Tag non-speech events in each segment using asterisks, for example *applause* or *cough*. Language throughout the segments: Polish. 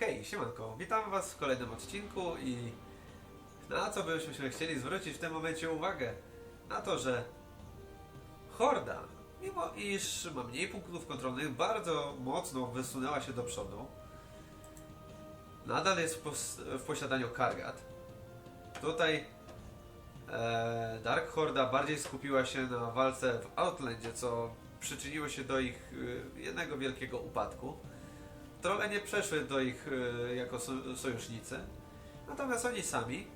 Hej, siemanko, witam was w kolejnym odcinku i na co byśmy chcieli zwrócić w tym momencie uwagę? Na to, że Horda, mimo iż ma mniej punktów kontrolnych, bardzo mocno wysunęła się do przodu. Nadal jest w, pos- w posiadaniu Kargat. Tutaj e, Dark Horda bardziej skupiła się na walce w Outlandzie, co przyczyniło się do ich e, jednego wielkiego upadku. Trolle nie przeszły do ich e, jako so, sojusznicy, natomiast oni sami,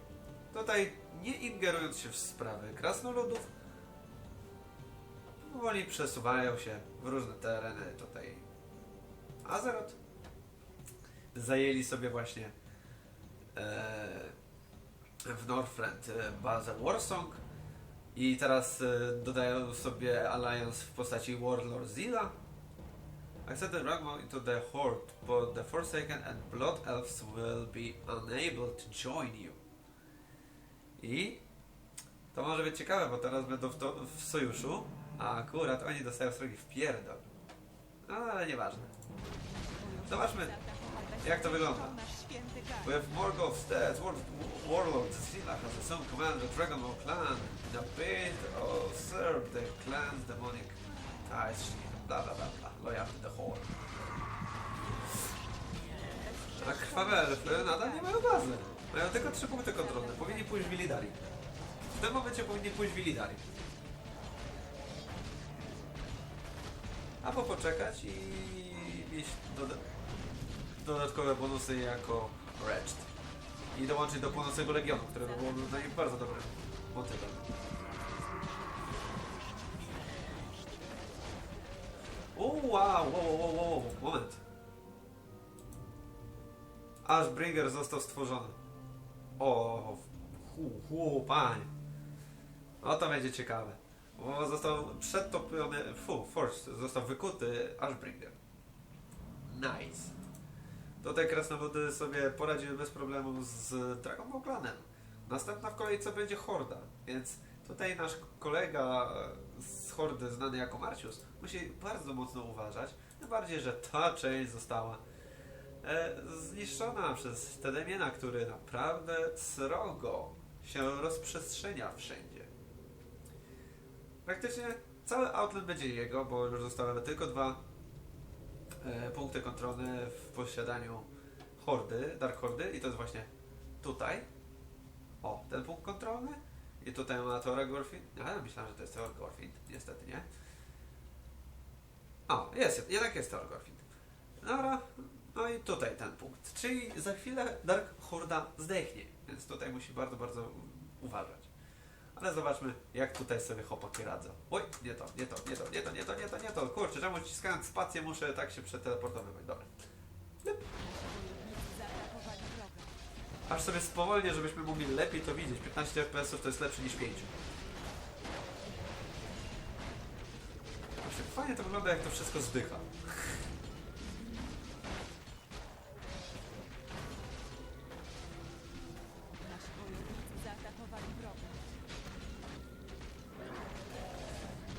tutaj nie ingerując się w sprawy krasnoludów, powoli przesuwają się w różne tereny tutaj. Azeroth zajęli sobie właśnie e, w Northrend e, bazę Warsong i teraz e, dodają sobie alliance w postaci Warlord Zilla. Accept the Ragma into the Horde, but the Forsaken and Blood Elves will be unable to join you. I to może być ciekawe, bo teraz będą w, to, w sojuszu, a akurat oni dostają srogi w pierdol. No ale nieważne. Zobaczmy, jak to wygląda. With Morgoth's death, War Warlord Zilla has assumed command of the Dragonwall clan a bid to serve the clan's demonic ties. Bla bla bla Loyal to the Horde. A krwawe elfy nadal nie mają bazy. Mają tylko trzy punkty kontrolne. Powinni pójść w Illidari. W tym momencie powinni pójść w Illidari. Albo poczekać i mieć doda dodatkowe bonusy jako Wretched. I dołączyć do północnego Legionu, które by było dla nich bardzo dobrym motywem. O, wow, wow, wow, wow, moment. Ashbringer został stworzony. O, hu, hu, panie. No to będzie ciekawe. Bo został przedtopiony, fu, force, został wykuty Ashbringer. Nice. Tutaj krasnoludy sobie poradziły bez problemu z Dragon Ball Clanem. Następna w kolejce będzie Horda, więc tutaj nasz kolega z Hordy, znany jako Marcius, musi bardzo mocno uważać. Tym bardziej, że ta część została e, zniszczona przez Tedemiena, który naprawdę srogo się rozprzestrzenia wszędzie. Praktycznie cały outlet będzie jego, bo już zostały tylko dwa e, punkty kontrolne w posiadaniu Hordy, Dark Hordy i to jest właśnie tutaj. O, ten punkt kontrolny. I tutaj ma Tora Gorfin. Ale myślałem, że to jest Tor Gorfin. Niestety nie. O, jest, jednak jest Tor Gorfin. Dobra, no i tutaj ten punkt. Czyli za chwilę Dark Horda zdechnie, więc tutaj musi bardzo, bardzo uważać. Ale zobaczmy, jak tutaj sobie chłopaki radzą. Oj, nie to, nie to, nie to, nie to, nie to, nie to, nie to. Kurczę, czemu ściskając spację muszę tak się przeteleportowywać. Dobra. Aż sobie spowolnię, żebyśmy mogli lepiej to widzieć. 15 fps to jest lepsze niż 5. Właśnie fajnie to wygląda, jak to wszystko zdycha.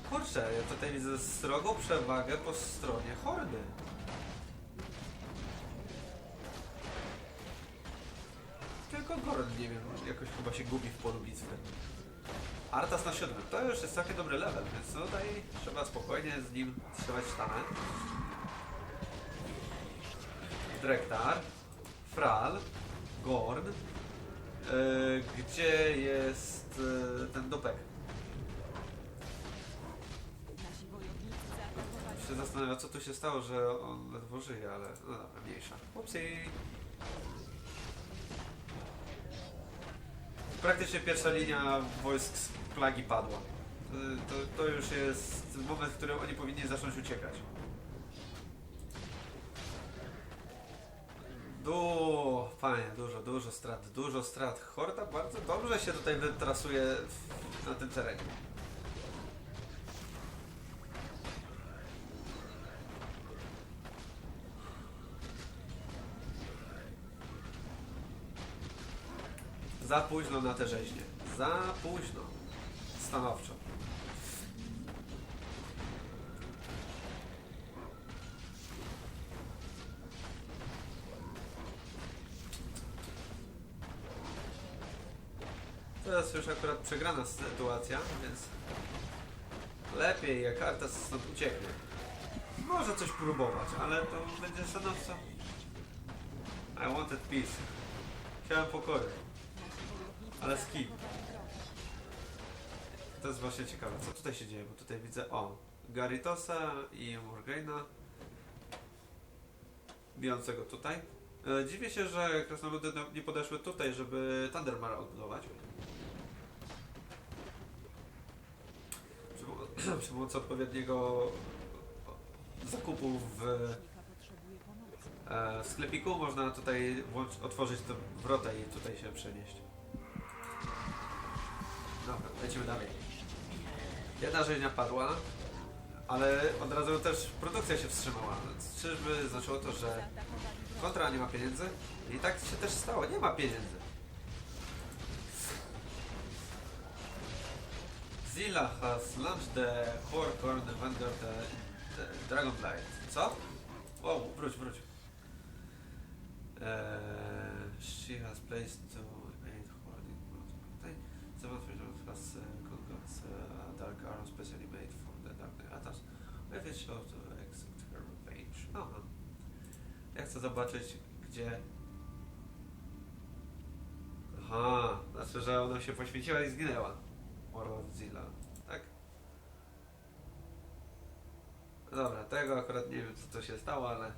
Kurczę, ja tutaj widzę srogą przewagę po stronie hordy. Tylko Goron, nie wiem, jakoś chyba się gubi w polu bitwy. Artas na siódmym, to już jest taki dobry level, więc tutaj trzeba spokojnie z nim trzymać sztamę. Drektar, Fral, Gorn. Yy, gdzie jest yy, ten zaatakowali się zastanawia, co tu się stało, że on ledwo żyje, ale no dobra, mniejsza. Upsi. Praktycznie pierwsza linia wojsk z plagi padła. Y, To, to już jest moment, w którym oni powinni zacząć uciekać. Du, panie, dużo, dużo strat, dużo strat. Horda bardzo dobrze się tutaj wytrasuje w, na tym terenie. Za późno na te rzeźnie. Za późno. Stanowczo. Teraz już akurat przegrana sytuacja, więc lepiej jak karta stąd ucieknie. Może coś próbować, ale to będzie stanowczo. I wanted peace. Chciałem pokoju. Ale wroga. To jest właśnie ciekawe, co tutaj się dzieje, bo tutaj widzę, o, Garitosa i Morgaina bijącego tutaj. E, dziwię się, że krasnoludy no- nie podeszły tutaj, żeby Thundermara odbudować. Przy, pomo- *clears throat* przy pomocy odpowiedniego zakupu w, e, w sklepiku można tutaj włącz, otworzyć tę wrotę i tutaj się przenieść. Dobra, lecimy dalej. Jedna rzeźnia padła, ale od razu też produkcja się wstrzymała. Czyżby znaczyło to, że kontra nie ma pieniędzy? I tak się też stało, nie ma pieniędzy. Zilla has launched the Horcorn Vanguard the, the Dragonblight. Co? Wow, wróć, wróć. Eee, she has placed to Seven treasures has uh, conquered uh, dark arrow specially made for the dark attacks. If it shows to exit her range. Aha. Ja chcę zobaczyć, gdzie... Aha, znaczy, że ona się poświęciła i zginęła. Morozilla, tak? Dobra, tego akurat nie wiem, co to się stało, ale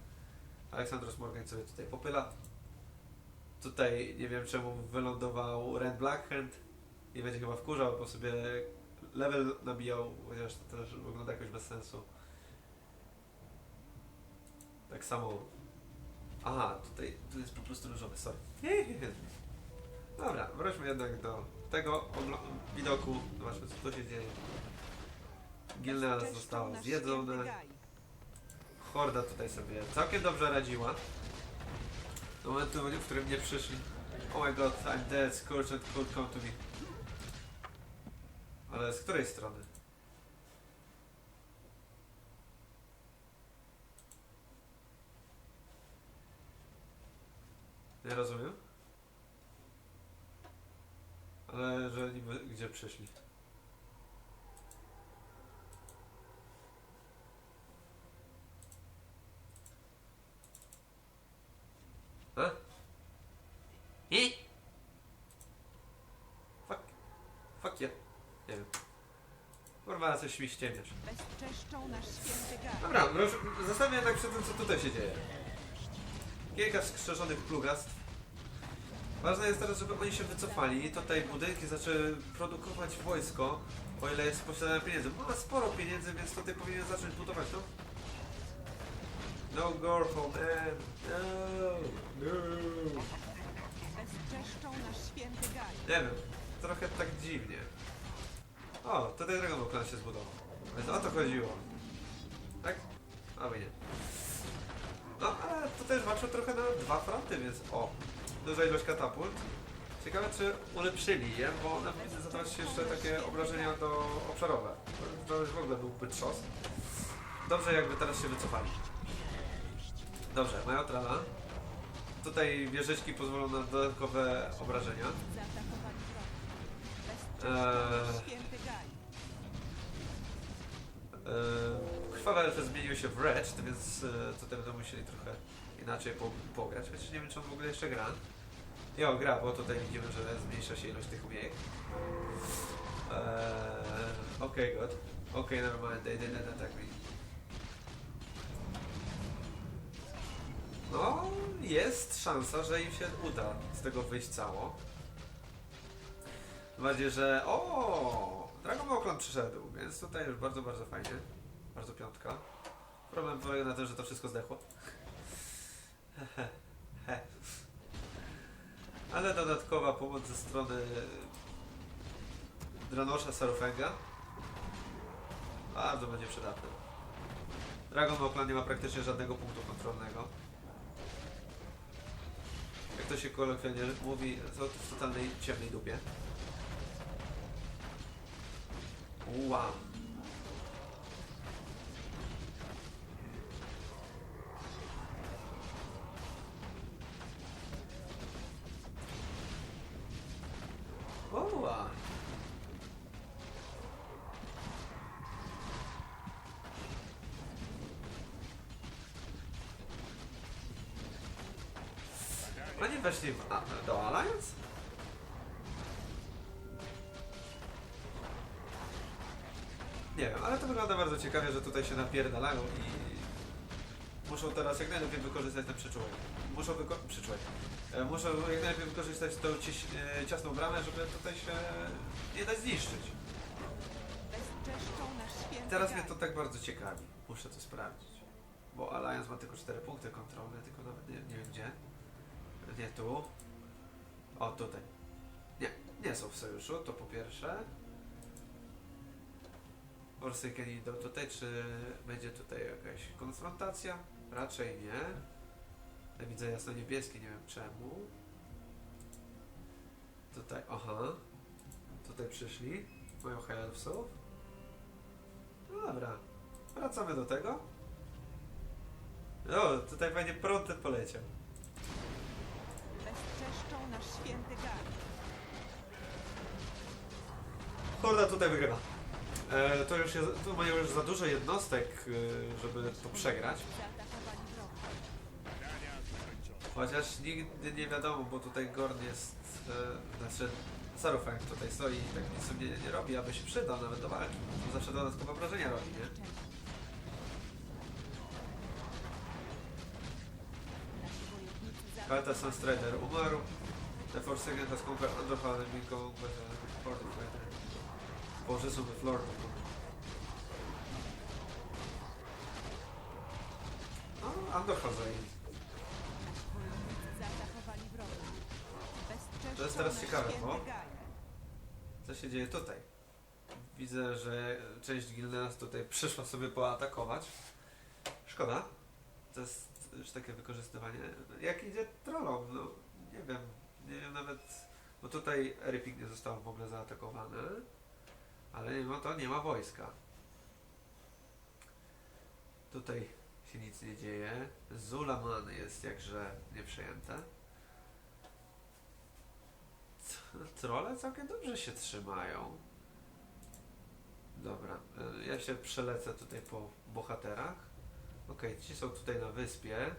Aleksandros Morgan sobie tutaj popyla. Tutaj nie wiem, czemu wylądował Red Blackhand i będzie chyba wkurzał, bo sobie level nabijał, chociaż to też wygląda jakoś bez sensu. Tak samo Aha, tutaj tu jest po prostu różowy, sorry. *laughs* Dobra, wróćmy jednak do tego widoku. Zobaczmy, co tu się dzieje. Bezczeszczą została zjedzona. Horda tutaj sobie całkiem dobrze radziła. Do momentu, w którym nie przyszli. Oh my god, I'm dead, Scorched could come to me. Ale z której strony? Nie rozumiem. Ale że niby gdzie przyszli? A? I? Fuck. Fuck yeah. Nie wiem. Bezczeszczą nasz święty Gaj. Dobra, proszę, zostawię jednak przy tym, co tutaj się dzieje. Kilka skrzyżonych plugastw. Ważne jest teraz, żeby oni się wycofali i tutaj budynki zaczęły produkować wojsko, o ile jest posiadane pieniędzy. Ma sporo pieniędzy, więc tutaj powinien zacząć budować, no. No Gorfo, man. No. No. Bezczeszczą nasz święty Gaj. Nie wiem, trochę tak dziwnie. O, tutaj Dragon Ball Clan się zbudował. Więc o to chodziło. Tak? A nie. No, ale to też trochę na dwa fronty, więc o, duża ilość katapult. Ciekawe, czy ulepszyli je, bo one powinny zadawać jeszcze takie obrażenia do obszarowe. To już w ogóle byłby trzos. Dobrze, jakby teraz się wycofali. Dobrze, mają trala. Tutaj wieżyczki pozwolą na dodatkowe obrażenia. Eee. Krwawe elfy zmieniły się w Wretched, więc yy, tutaj będą musieli trochę inaczej po, pograć, chociaż nie wiem czy on w ogóle jeszcze gra. Jo, gra, bo tutaj widzimy, że zmniejsza się ilość tych umiejek. Eee, Okej, god. Okej, never mind, they didn't attack me. No, jest szansa, że im się uda z tego wyjść cało. Tym bardziej, że o, Dragon Ball Clan przyszedł, więc tutaj już bardzo, bardzo fajnie. Bardzo piątka. Problem polega na tym, że to wszystko zdechło. *laughs* Ale dodatkowa pomoc ze strony Dranosza Sarufenga bardzo będzie przydatna. Dragon Ball Clan nie ma praktycznie żadnego punktu kontrolnego. Jak to się kolokwialnie mówi, to w totalnej ciemnej dupie. Wow. Oła. Oni weszli w, a, do Alliance? Bardzo ciekawie, że tutaj się napierdalają i muszą teraz jak najlepiej wykorzystać ten przyczółek. Muszą wyko- przyczółek. E, Muszą jak najlepiej wykorzystać tą cieś, e, ciasną bramę, żeby tutaj się nie dać zniszczyć. Bezczeszczą nasz święty Teraz mnie to tak bardzo ciekawi. Muszę to sprawdzić. Bo Alliance ma tylko 4 punkty kontrolne, tylko nawet nie, nie wiem gdzie. Nie tu. O, tutaj. Nie, nie są w sojuszu, to po pierwsze. Forsaken idą tutaj, czy będzie tutaj jakaś konfrontacja? Raczej nie. Ja widzę jasno niebieskie, nie wiem czemu. Tutaj, aha. Tutaj przyszli. Mają High Elfsów. No dobra, wracamy do tego. O, tutaj fajnie prąd poleciał. Bezczeszczą nasz święty gaj. Horda tutaj wygrywa. E, to już jest, mają już za dużo jednostek, e, żeby to przegrać. Chociaż nigdy nie wiadomo, bo tutaj Gorn jest, e, znaczy Sarufang tutaj stoi i tak nic sobie nie, nie robi, aby się przydał nawet do walki. To zawsze dodatkowe wrażenia robi, nie? Kalta Sunstrider umarł. The Forsaken has conquered Underhall and been conquered by the Są w Lord. No, wroga. Bezczeszczą To jest teraz ciekawe, bo-. Co się dzieje tutaj? Widzę, że część gildy nas tutaj przyszła sobie poatakować. Szkoda. To jest już takie wykorzystywanie. Jak idzie trollom? No, nie wiem. Nie wiem nawet, bo tutaj Eripik nie został w ogóle zaatakowany. Mimo to nie ma wojska. Tutaj się nic nie dzieje. Zulaman jest jakże nieprzejęte. Trole całkiem dobrze się trzymają. Dobra, y, ja się przelecę tutaj po bohaterach. Okej, ci są tutaj na wyspie.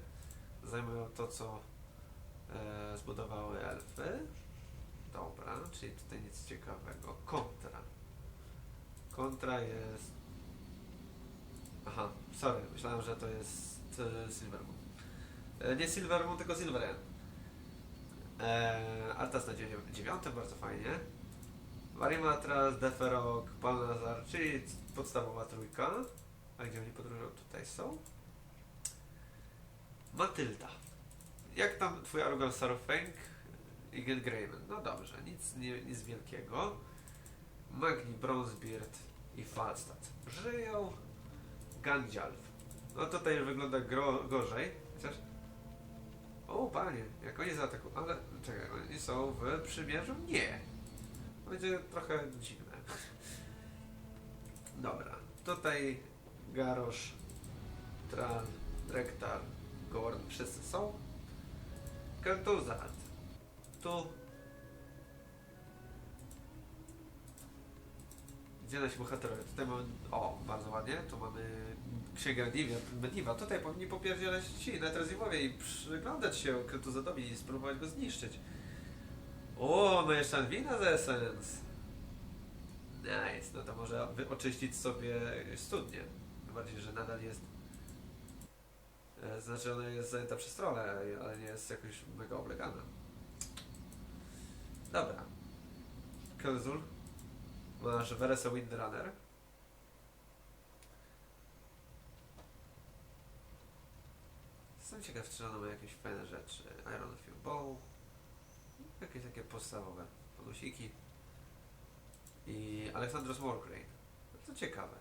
Zajmują to, co e, zbudowały elfy. Dobra, czyli tutaj nic ciekawego. Kontra. Kontra jest... Aha, sorry, myślałem, że to jest e. E, nie Silvermoon, tylko Silverend. Eee, Altas na dziewiątym, bardzo fajnie. Varimatras, Deferok, Balnazar, czyli podstawowa trójka. A gdzie oni podróżują? Tutaj są. Matylda. Jak tam twój Argon Sarofeng i Greyman? No dobrze, nic, nie, nic wielkiego. Magni, Bronzebeard i Falstad. Żyją. Gandzialf. No tutaj wygląda gro, gorzej. Chociaż o panie, jak oni zaatakują, ale czekaj, oni są w przymierzu? Nie. Będzie trochę dziwne. Dobra, tutaj Garosz, Tral, Rektar, Gorn, wszyscy są. Kel'Thuzad. Tu. Gdzie nasi bohaterowie? Tutaj mamy, o, bardzo ładnie, tu mamy Księgę Medieval. Tutaj powinni popierdzielać ci na Trezimowie i przyglądać się Kel'Thuzadowi i spróbować go zniszczyć. O, no jeszcze Anwina z Essence. Nice, no to może oczyścić sobie studnię. Tym bardziej, że nadal jest... E, znaczy ona jest zajęta przez trole, ale nie jest jakoś mega oblegana. Dobra. Kelzul. Masz Veresa Windrunner. Jestem ciekaw, czy ona ma jakieś fajne rzeczy. Iron Field Bow. Jakieś takie podstawowe bonusiki. I Alexandros Warcrane. To ciekawe.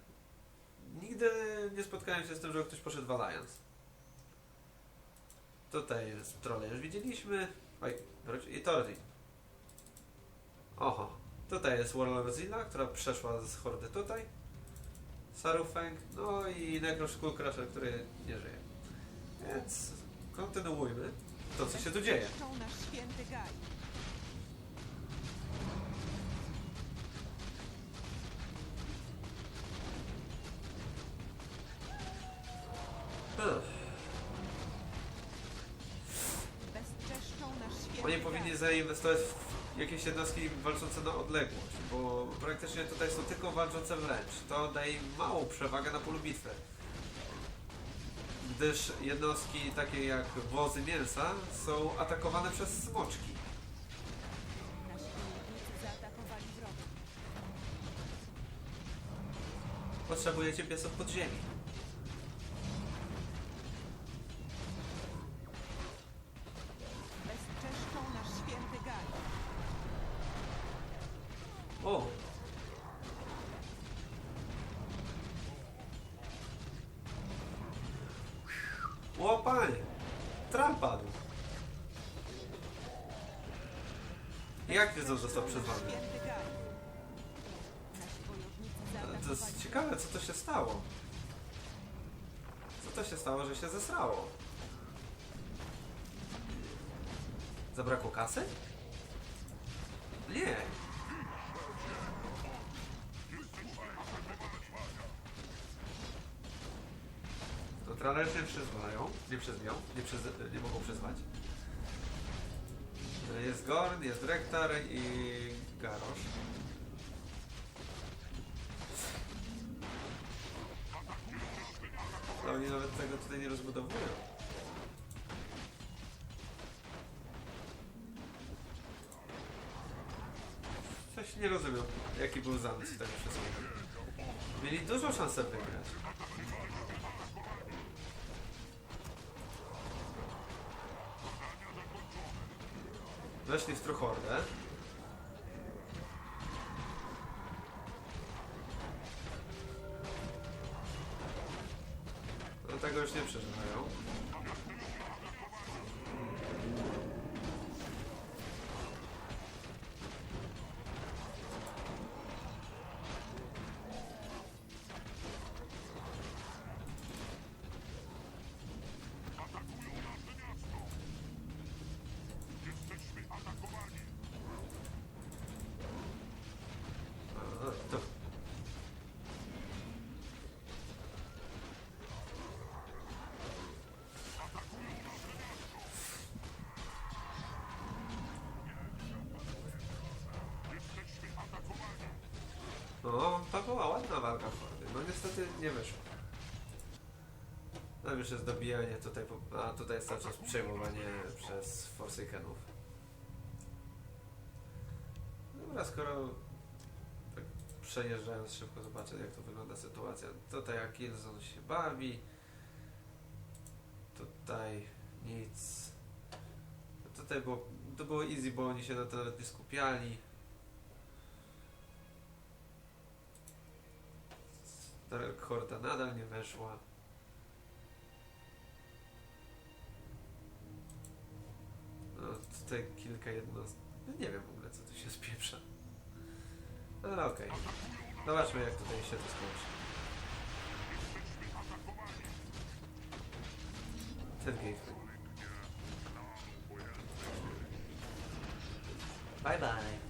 Nigdy nie spotkałem się z tym, że ktoś poszedł w Alliance. Tutaj jest trolle już widzieliśmy. Oj, i Torzi. Oho. Tutaj jest Warlordzilla, która przeszła z hordy tutaj. Sarufeng, no i Necro Skullcrusher, który nie żyje. Więc kontynuujmy to, co się tu dzieje. Oni powinni zainwestować w jakieś jednostki walczące na odległość, bo praktycznie tutaj są tylko walczące wręcz. To daje im małą przewagę na polu bitwy. Gdyż jednostki takie jak wozy mięsa są atakowane przez smoczki. Potrzebujecie piesów podziemi. Bezczeszczą wiedzą, że został przyzwany? To jest ciekawe, co to się stało. Co to się stało, że się zesrało? Zabrakło kasy? Nie. To tralerzy przyzwają, nie przyzwią, nie, przyz, nie mogą przyzwać. Jest Gorn, jest Rektar i Garosz. Ale oni nawet tego tutaj nie rozbudowują. Coś nie rozumiem, jaki był zamysł tego wszystkiego. Mieli dużą szansę wygrać. Weszli w Truchordę. Do tego już nie przeżywają. To była ładna walka Fordy. No niestety nie wyszło. Tam już jest dobijanie tutaj, a tutaj jest cały czas przejmowanie przez Forsakenów. Dobra, skoro tak przejeżdżając szybko zobaczę jak to wygląda sytuacja. Tutaj jak Killzone się bawi. Tutaj nic. Tutaj było, to było easy, bo oni się na to nawet nie skupiali. Dark Horda nadal nie weszła. No, tutaj kilka jednostek. No, nie wiem w ogóle, co tu się spieprza. No, Ale okej. Zobaczmy, jak tutaj się to skończy. Ten gateway. Bye bye.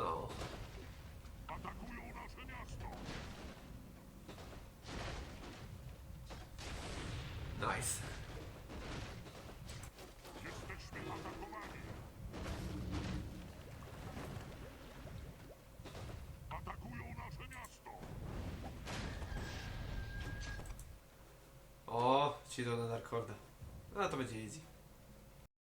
No. Nice. Do na Dark Horda. No to będzie easy.